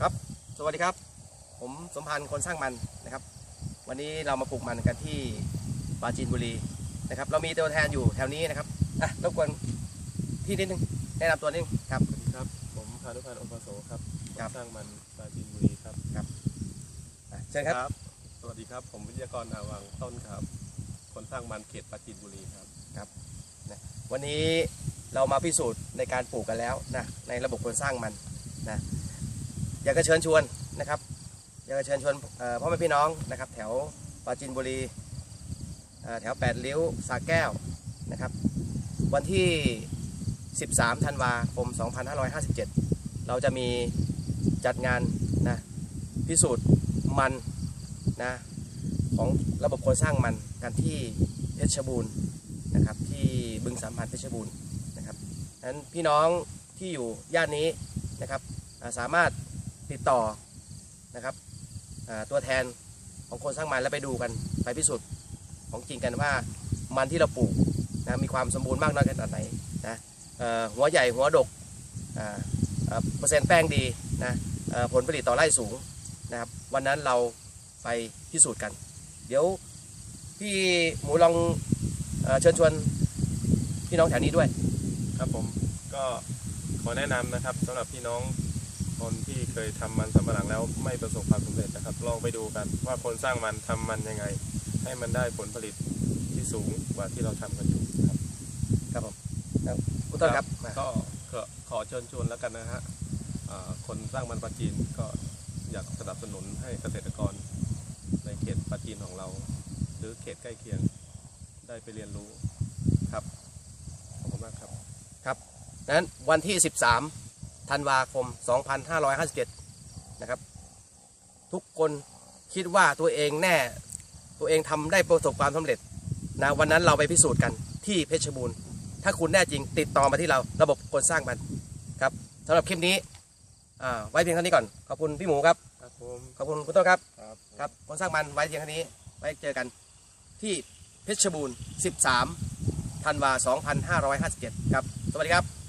ครับ สวัสดีครับ ผมสมพันธ์คนสร้างมันนะครับ วันนี้เรามาปลูกมันกันที่ปราจีนบุรีนะครับ เรามีตัวแทนอยู่แถวนี้นะครับอะรบกวนที่นิดนึงแนะนำตัวนิดนึงครับ สวัสดีครับ ผมพานุพันธ์โอภาโสครับครับ สร้างมันปราจีนบุรีครับอะเชิญครับ สวัสดีครับ ผมวิทยากรอาวังต้นครับ คนสร้างมันเขตปราจีนบุรีครับ วันนี้เรามาพิสูจน์ในการปลูกกันแล้วนะในระบบคนสร้างมันนะ อยากจะเชิญชวนนะครับ อยากจะเชิญชวนพ่อแม่พี่น้องนะครับ แถวปราจีนบุรีแถวแปดริ้วสาแก้วนะครับ วันที่ 13 ธันวาคม 2557 เราจะมีจัดงานนะพิสูจน์มันนะของระบบโครงสร้างมันกันที่เพชรบูรณ์นะครับที่บึงสามพันเพชรบูรณ์นะครับนั้นพี่น้องที่อยู่ย่านนี้นะครับสามารถ ติดต่อนะครับตัวแทนของคนสร้างมันแล้วไปดูกันไปพิสูจน์ของจริงกันว่ามันที่เราปลูกนะมีความสมบูรณ์มากน้อยขนาดไหนนะหัวใหญ่หัวดกอ่าเปอร์เซ็นต์แป้งดีนะผลผลิตต่อไร่สูงนะครับวันนั้นเราไปพิสูจน์กัน เดี๋ยวพี่หมูลองเชิญชวนพี่น้องแถวนี้ด้วยครับผมก็ขอแนะนำนะครับสำหรับพี่น้อง คนที่เคยทำมันสำปะหลังแล้วไม่ประสบความสำเร็จนะครับ ลองไปดูกันว่าคนสร้างมันทำมันยังไง ให้มันได้ผลผลิตที่สูงกว่าที่เราทำกันอยู่ครับ ครับผมแล้วคุณต้นครับมาก็ขอขอเชิญชวนแล้วกันนะฮะอ่าคนสร้างมันปราจีนก็อยากสนับสนุนให้เกษตรกรในเขตปราจีนของเรา หรือเขตใกล้เคียงได้ไปเรียนรู้ครับขอบคุณมากครับนั้นวันที่ 13 ธันวาคม 2557 นะครับ ทุกคนคิดว่าตัวเองแน่ ตัวเองทำได้ประสบความสำเร็จนะวันนั้นเราไปพิสูจน์กันที่เพชรบูรณ์ ถ้าคุณแน่จริงติดต่อมาที่เราระบบคนสร้างมันครับสำหรับคลิปนี้อ่าไว้เพียงเท่านี้ก่อน ขอบคุณพี่หมูครับครับผมขอบคุณคุณต้นครับครับ ครับ คนสร้างมันไว้เพียงเท่านี้ ไว้เจอกันที่เพชรบูรณ์ 13 ธันวา 2557 ครับ สวัสดีครับ